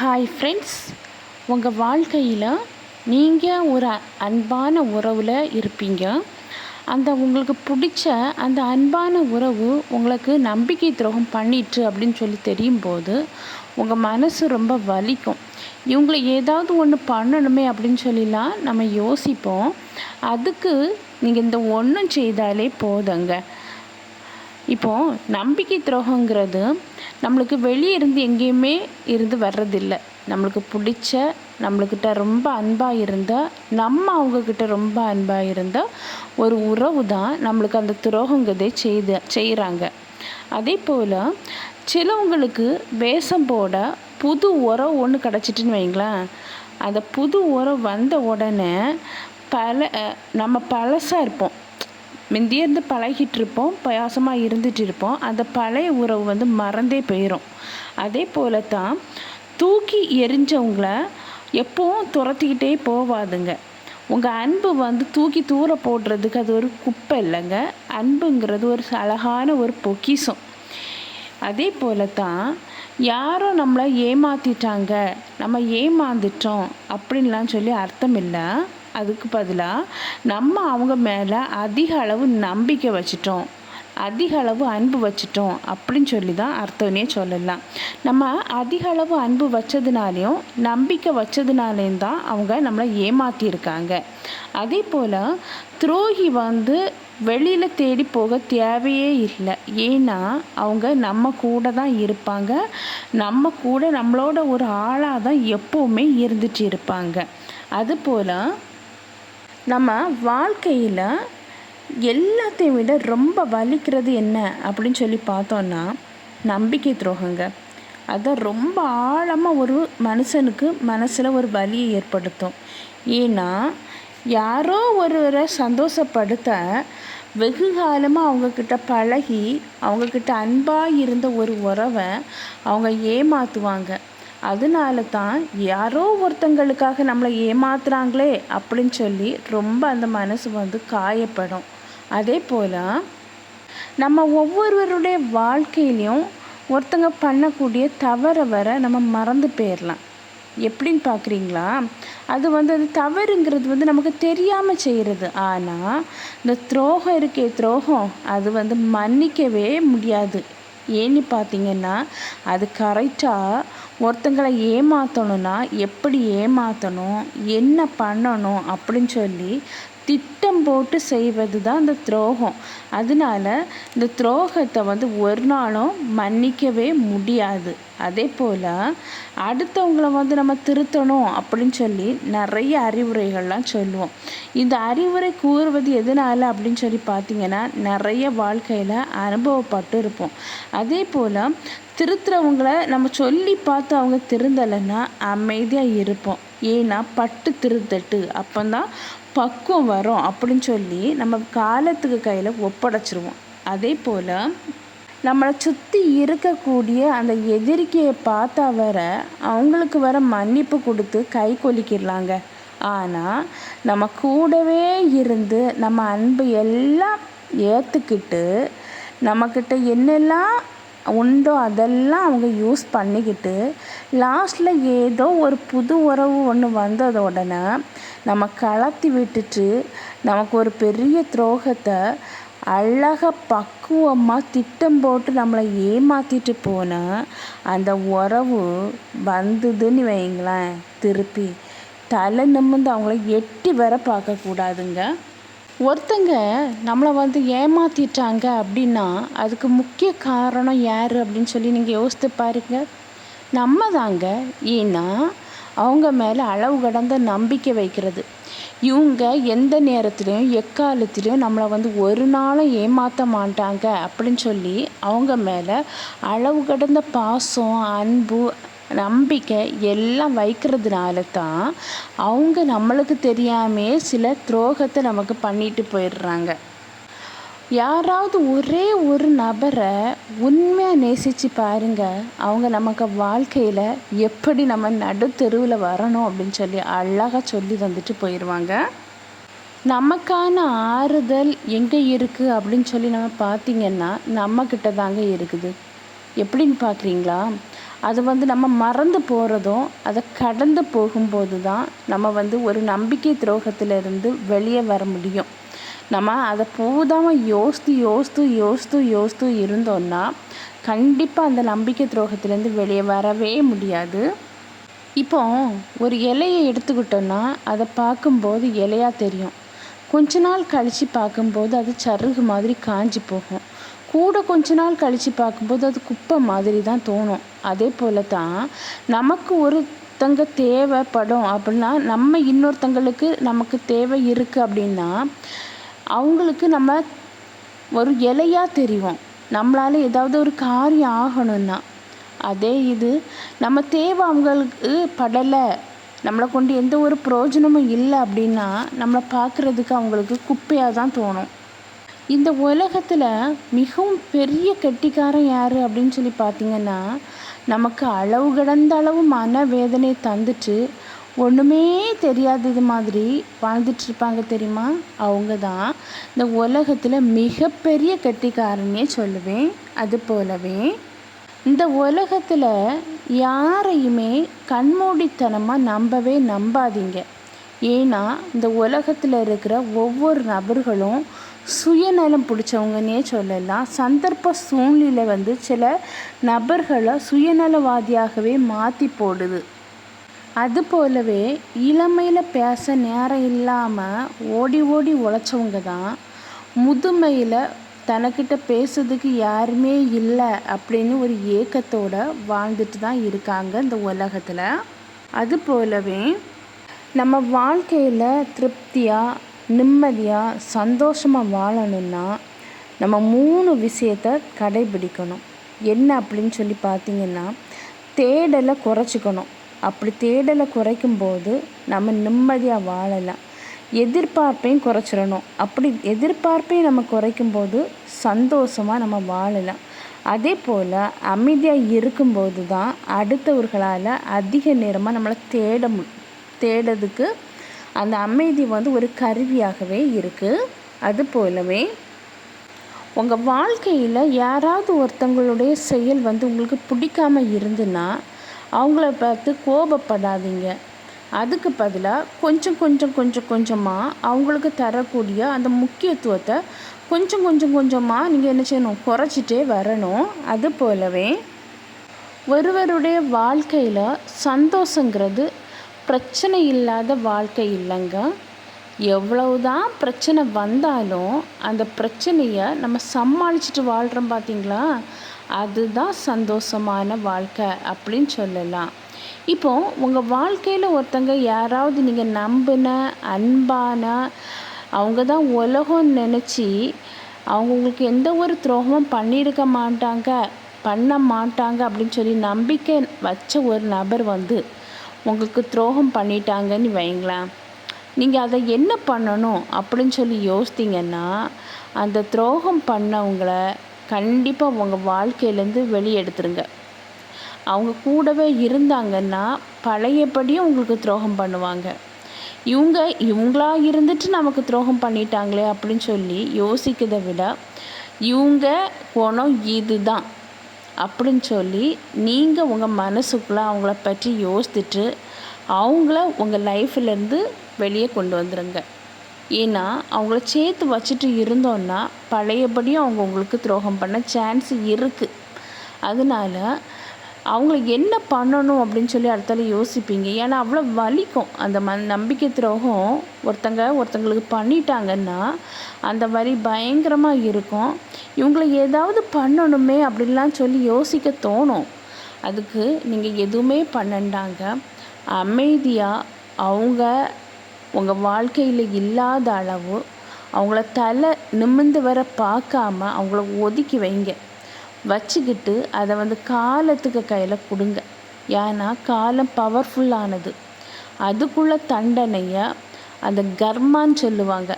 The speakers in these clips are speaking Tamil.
ஹாய் ஃப்ரெண்ட்ஸ் உங்கள் வாழ்க்கையில் நீங்கள் ஒரு அன்பான உறவில் இருப்பீங்க. அந்த உங்களுக்கு பிடிச்ச அந்த அன்பான உறவு உங்களுக்கு நம்பிக்கை துரோகம் பண்ணிட்டு அப்படின்னு சொல்லி தெரியும் போது உங்கள் மனசு ரொம்ப வலிக்கும். இவங்களை ஏதாவது ஒன்று பண்ணணுமே அப்படின்னு சொல்லிலாம் நம்ம யோசிப்போம். அதுக்கு நீங்கள் இந்த ஒன்றும் செய்தாலே போதுங்க. இப்போது நம்பிக்கை துரோகங்கிறது நம்மளுக்கு வெளியே இருந்து எங்கேயுமே இருந்து வர்றதில்ல. நம்மளுக்கு பிடிச்ச நம்மளுக்கிட்ட ரொம்ப அன்பாக இருந்தால் நம்ம அவங்கக்கிட்ட ரொம்ப அன்பாக இருந்தால் ஒரு உறவு தான் நம்மளுக்கு அந்த துரோகங்கிறதே செய்து செய்கிறாங்க அதே போல் சிலவங்களுக்கு வேஷம் போட புது உறவு ஒன்று கிடச்சிட்டுன்னு வைங்களேன். அந்த புது உறவு வந்த உடனே பல நம்ம பழசாக இருப்போம். முந்தியிருந்து பழகிட்டு இருப்போம் பாசமாக இருந்துட்டு இருப்போம் அந்த பழைய உறவு வந்து மறந்தே போயிடும் அதே போல தான் தூக்கி எரிஞ்சவங்கள எப்போவும் துரத்திக்கிட்டே போவாதுங்க. உங்கள் அன்பு வந்து தூக்கி தூர போடுறதுக்கு அது ஒரு குப்பை இல்லைங்க. அன்புங்கிறது ஒரு அழகான ஒரு பொக்கிசம் அதே போல தான் யாரோ நம்மளை ஏமாற்றிட்டாங்க நம்ம ஏமாந்துட்டோம் அப்படின்லாம் சொல்லி அர்த்தம் இல்லை. அதுக்கு பதிலாக நம்ம அவங்க மேலே அதிக அளவு நம்பிக்கை வச்சிட்டோம். அதிக அளவு அன்பு வச்சிட்டோம் அப்படின்னு சொல்லி தான் அர்த்தம்னே சொல்லலாம். நம்ம அதிக அளவு அன்பு வச்சதுனாலையும் நம்பிக்கை வச்சதுனாலேயும் தான் அவங்க நம்மளை ஏமாற்றியிருக்காங்க அதே போல் துரோகி வந்து வெளியில் தேடி போக தேவையே இல்லை. ஏன்னா அவங்க நம்ம கூட தான் இருப்பாங்க. நம்ம கூட நம்மளோட ஒரு ஆளாக தான் எப்போவுமே இருந்துட்டு இருப்பாங்க. அதுபோல் நம்ம வாழ்க்கையில் எல்லாத்தையும் விட ரொம்ப வலிக்கிறது என்ன அப்படின்னு சொல்லி பார்த்தோன்னா நம்பிக்கை துரோகங்க. அதான் ரொம்ப ஆழமாக ஒரு மனுஷனுக்கு மனசில் ஒரு வலியை ஏற்படுத்தும். ஏன்னா யாரோ ஒருவரை சந்தோஷப்படுத்த வெகு காலமாக அவங்கக்கிட்ட பழகி அவங்கக்கிட்ட அன்பாக இருந்த ஒரு உறவை அவங்க ஏமாற்றுவாங்க அதனால தான் யாரோ ஒருத்தங்களுக்காக நம்மளை ஏமாத்துறாங்களே அப்படின்னு சொல்லி ரொம்ப அந்த மனசு வந்து காயப்படும். அதே போல் நம்ம ஒவ்வொருவருடைய வாழ்க்கையிலையும் ஒருத்தங்க பண்ணக்கூடிய தவறை வர நம்ம மறந்து போயிடலாம் எப்படின்னு பார்க்குறீங்களா அது வந்து அது தவறுங்கிறது வந்து நமக்கு தெரியாமல் செய்கிறது ஆனால் இந்த துரோகம் இருக்கே துரோகம் அது வந்து மன்னிக்கவே முடியாது. ஏன்னு பார்த்தீங்கன்னா அது கரெக்டாக ஒருத்தங்களை ஏமாற்றணுன்னா எப்படி ஏமாற்றணும் என்ன பண்ணணும் அப்படின்னு சொல்லி திட்டம் போட்டு செய்வது தான் இந்த துரோகம். அதனால இந்த துரோகத்தை வந்து ஒரு நாளும் மன்னிக்கவே முடியாது. அதே போல் அடுத்தவங்களை வந்து நம்ம திருத்தணும் அப்படின்னு சொல்லி நிறைய அறிவுரைகள்லாம் சொல்லுவோம். இந்த அறிவுரை கூறுவது எதனால் அப்படின்னு சொல்லி பார்த்தீங்கன்னா நிறைய வாழ்க்கையில் அனுபவப்பட்டு இருப்போம். அதே போல் திருத்துறவங்கள நம்ம சொல்லி பார்த்து அவங்க திருந்தலைன்னா அமைதியாக இருப்போம். ஏன்னா பட்டு திருத்தட்டு. அப்போந்தான் பக்குவம் வரும் அப்படின்னு சொல்லி நம்ம காலத்துக்கு கையில் ஒப்படைச்சிருவோம். அதே போல் நம்மளை சுற்றி இருக்கக்கூடிய அந்த எதிரிக்கையை பார்த்தா வர அவங்களுக்கு வர மன்னிப்பு கொடுத்து கை கொலிக்கிடலாங்க ஆனால் நம்ம கூடவே இருந்து நம்ம அன்பு எல்லாம் ஏற்றுக்கிட்டு நம்மக்கிட்ட என்னெல்லாம் உண்டோ அதெல்லாம் அவங்க யூஸ் பண்ணிக்கிட்டு லாஸ்ட்டில் ஏதோ ஒரு புது உறவு ஒன்று வந்தது உடனே நம்ம கலத்தி விட்டுட்டு நமக்கு ஒரு பெரிய துரோகத்தை அழகாக பக்குவமாக திட்டம் போட்டு நம்மளை ஏமாற்றிட்டு போனால் அந்த உறவு வந்ததுன்னு வைங்களேன் திருப்பி தலை நிமிர்ந்து அவங்கள எட்டி வர பார்க்கக்கூடாதுங்க ஒருத்தங்க நம்மளை வந்து ஏமாற்றிட்டாங்க அப்படின்னா அதுக்கு முக்கிய காரணம் யார் அப்படின்னு சொல்லி நீங்கள் யோசித்து பாருங்க. நம்ம தாங்க. ஏன்னா அவங்க மேலே அளவு கடந்த நம்பிக்கை வைக்கிறது. இவங்க எந்த நேரத்துலையும் எக்காலத்துலேயும் நம்மளை வந்து ஒரு நாளும் ஏமாற்ற மாட்டாங்க அப்படின்னு சொல்லி அவங்க மேலே அளவு கடந்த பாசம் அன்பு நம்பிக்கை எல்லாம் வைக்கிறதுனால தான் அவங்க நம்மளுக்கு தெரியாமே சில துரோகத்தை நமக்கு பண்ணிட்டு போயிடுறாங்க. யாராவது ஒரே ஒரு நபரை உண்மையாக நேசித்து பாருங்கள் அவங்க நமக்கு வாழ்க்கையில் எப்படி நம்ம நடுத்தெருவில் வரணும் அப்படின்னு சொல்லி அழகாக சொல்லி தந்துட்டு போயிடுவாங்க நமக்கான ஆறுதல் எங்கே இருக்குது அப்படின்னு சொல்லி நம்ம பார்த்திங்கன்னா நம்மக்கிட்ட தாங்க இருக்குது. எப்படின்னு பார்க்குறீங்களா? அது வந்து நம்ம மறந்து போகிறதும் அதை கடந்து போகும்போது தான் நம்ம வந்து ஒரு நம்பிக்கை துரோகத்திலிருந்து வெளியே வர முடியும். நம்ம அதை போதாமல் யோசித்து யோசித்து யோசித்து யோசித்து இருந்தோன்னா கண்டிப்பாக அந்த நம்பிக்கை துரோகத்திலேருந்து வெளியே வரவே முடியாது. இப்போ ஒரு இலையை எடுத்துக்கிட்டோன்னா அதை பார்க்கும்போது இலையாக தெரியும். கொஞ்ச நாள் கழித்து பார்க்கும்போது அது சருகு மாதிரி காஞ்சி போகும். கூட கொஞ்ச நாள் கழித்து பார்க்கும்போது அது குப்பை மாதிரி தான் தோணும். அதே போல் தான் நமக்கு ஒருத்தங்க தேவைப்படும் அப்படின்னா நம்ம இன்னொருத்தங்களுக்கு நமக்கு தேவை இருக்குது அப்படின்னா அவங்களுக்கு நம்ம ஒரு இலையாக தெரியும். நம்மளால் ஏதாவது ஒரு காரியம் ஆகணும்னா அதே இது நம்ம தேவை அவங்களுக்கு படலை. நம்மளை கொண்டு எந்த ஒரு பிரயோஜனமும் இல்லை அப்படின்னா நம்மளை பார்க்குறதுக்கு அவங்களுக்கு குப்பையாக தான் தோணும். இந்த உலகத்தில் மிகவும் பெரிய கெட்டிக்காரன் யார் அப்படின்னு சொல்லி பார்த்தீங்கன்னா நமக்கு அளவு கடந்த அளவு மன வேதனை தந்துட்டு ஒன்றுமே தெரியாதது மாதிரி வாழ்ந்துட்டுருப்பாங்க தெரியுமா? அவங்க தான் இந்த உலகத்தில் மிகப்பெரிய கெட்டிக்காரனே சொல்லுவேன். அது போலவே இந்த உலகத்தில் யாரையுமே கண்மூடித்தனமாக நம்பவே நம்பாதீங்க. ஏன்னா இந்த உலகத்தில் இருக்கிற ஒவ்வொரு நபர்களும் சுயநலம் பிடிச்சவங்கன்னே சொல்லலாம். சந்தர்ப்ப சூழ்நிலை வந்து சில நபர்களை சுயநலவாதியாகவே மாற்றி போடுது. அது போலவே இளமையில் பேச நேரம் இல்லாமல் ஓடி ஓடி உழைச்சவங்க தான். முதுமையில் தனக்கிட்ட பேசுறதுக்கு யாருமே இல்லை அப்படின்னு ஒரு ஏக்கத்தோடு வாழ்ந்துட்டு தான் இருக்காங்க இந்த உலகத்தில். அது போலவே நம்ம வாழ்க்கையில் திருப்தியாக நிம்மதியாக சந்தோஷமாக வாழணும்னா நம்ம மூணு விஷயத்த கடைபிடிக்கணும். என்ன அப்படின்னு சொல்லி பார்த்தீங்கன்னா தேடலை குறைச்சிக்கணும். அப்படி தேடலை குறைக்கும் போது நம்ம நிம்மதியாக வாழலாம். எதிர்பார்ப்பையும் குறைச்சிடணும். அப்படி எதிர்பார்ப்பையும் நம்ம குறைக்கும் போது சந்தோஷமாக நம்ம வாழலாம். அதே போல் அமைதியாக இருக்கும்போது தான் அடுத்தவர்களால் அதிக நேரமாக நம்மளை தேட மு தேடுறதுக்கு அந்த அமைதி வந்து ஒரு கருவியாகவே இருக்குது அது போலவே உங்கள் வாழ்க்கையில் யாராவது ஒருத்தங்களுடைய செயல் வந்து உங்களுக்கு பிடிக்காம இருந்துன்னா அவங்கள பார்த்து கோபப்படாதீங்க. அதுக்கு பதிலாக கொஞ்சம் கொஞ்சம் கொஞ்சம் கொஞ்சமாக அவங்களுக்கு தரக்கூடிய அந்த முக்கியத்துவத்தை கொஞ்சம் கொஞ்சம் கொஞ்சமாக நீங்கள் என்ன செய்யணும்? குறைச்சிட்டே வரணும். அது போலவே ஒருவருடைய வாழ்க்கையில் சந்தோஷங்கிறது பிரச்சனை இல்லாத வாழ்க்கை இல்லைங்க. எவ்வளவுதான் பிரச்சனை வந்தாலும் அந்த பிரச்சனையை நம்ம சமாளிச்சுட்டு வாழ்கிறோம் பார்த்தீங்களா அதுதான் சந்தோஷமான வாழ்க்கை அப்படின்னு சொல்லலாம். இப்போ உங்கள் வாழ்க்கையில் ஒருத்தங்க யாராவது நீங்கள் நம்பின அன்பான அவங்க தான் உலகம்னு நினச்சி அவங்க உங்களுக்கு எந்த ஒரு துரோகமும் பண்ணியிருக்க மாட்டாங்க பண்ண மாட்டாங்க அப்படின்னு சொல்லி நம்பிக்கை வச்ச ஒரு நபர் வந்து உங்களுக்கு துரோகம் பண்ணிட்டாங்கன்னு வைங்களேன் நீங்கள் அதை என்ன பண்ணணும் அப்படின்னு சொல்லி யோசித்தீங்கன்னா அந்த துரோகம் பண்ணவங்கள கண்டிப்பாக உங்கள் வாழ்க்கையிலேருந்து வெளியெடுத்துருங்க அவங்க கூடவே இருந்தாங்கன்னா பழையபடியும் உங்களுக்கு துரோகம் பண்ணுவாங்க. இவங்க இவங்களா இருந்துட்டு நமக்கு துரோகம் பண்ணிட்டாங்களே அப்படின்னு சொல்லி யோசிக்கிறதை விட இவங்க குணம் இதுதான் அப்படின்னு சொல்லி நீங்கள் உங்கள் மனசுக்குள்ளே அவங்கள பற்றி யோசித்துட்டு அவங்கள உங்கள் லைஃப்லேருந்து வெளியே கொண்டு வந்துடுங்க ஏன்னா அவங்கள சேர்த்து வச்சுட்டு இருந்தோன்னா பழையபடியும் அவங்க உங்களுக்கு துரோகம் பண்ண சான்ஸ் இருக்குது அதனால அவங்கள என்ன பண்ணணும் அப்படின்னு சொல்லி அடுத்தால யோசிப்பீங்க. ஏன்னா அவ்வளோ வலிக்கும். அந்த ம நம்பிக்கை துரோகம் ஒருத்தங்க ஒருத்தங்களுக்கு பண்ணிட்டாங்கன்னா அந்த வலி பயங்கரமாக இருக்கும். இவங்கள ஏதாவது பண்ணணுமே அப்படின்லாம் சொல்லி யோசிக்க தோணும். அதுக்கு நீங்கள் எதுவுமே பண்ணண்டாங்க. அமைதியாக அவங்க உங்கள் வாழ்க்கையில் இல்லாத அளவு அவங்கள தலை நிமிர்ந்து வர பார்க்காம அவங்கள ஒதுக்கி வைங்க. வச்சுக்கிட்டு அதை வந்து காலத்துக்கு கையில் கொடுங்க. ஏன்னா காலம் பவர்ஃபுல்லானது அதுக்குள்ள தண்டனையை அந்த கர்மான்னு சொல்லுவாங்க.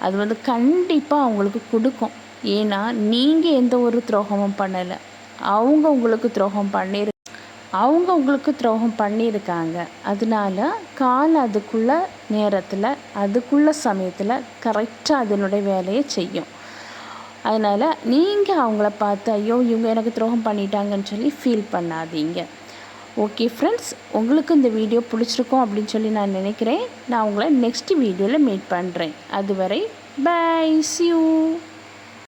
அது வந்து கண்டிப்பாக அவங்களுக்கு கொடுக்கும். ஏன்னா நீங்கள் எந்த ஒரு துரோகமும் பண்ணலை. அவங்க உங்களுக்கு துரோகம் பண்ணிரு அவங்க உங்களுக்கு துரோகம் பண்ணியிருக்காங்க. அதனால கால் அதுக்குள்ள நேரத்தில் அதுக்குள்ள சமயத்தில் கரெக்டாக அதனுடைய வேலையை செய்யும். அதனால் நீங்கள் அவங்கள பார்த்து ஐயோ இவங்க எனக்கு துரோகம் பண்ணிட்டாங்கன்னு சொல்லி ஃபீல் பண்ணாதீங்க. ஓகே ஃப்ரெண்ட்ஸ் உங்களுக்கு இந்த வீடியோ பிடிச்சிருக்கும் அப்படின்னு சொல்லி நான் நினைக்கிறேன். நான் உங்களை நெக்ஸ்ட் வீடியோவில் மீட் பண்ணுறேன் அதுவரை பை யூ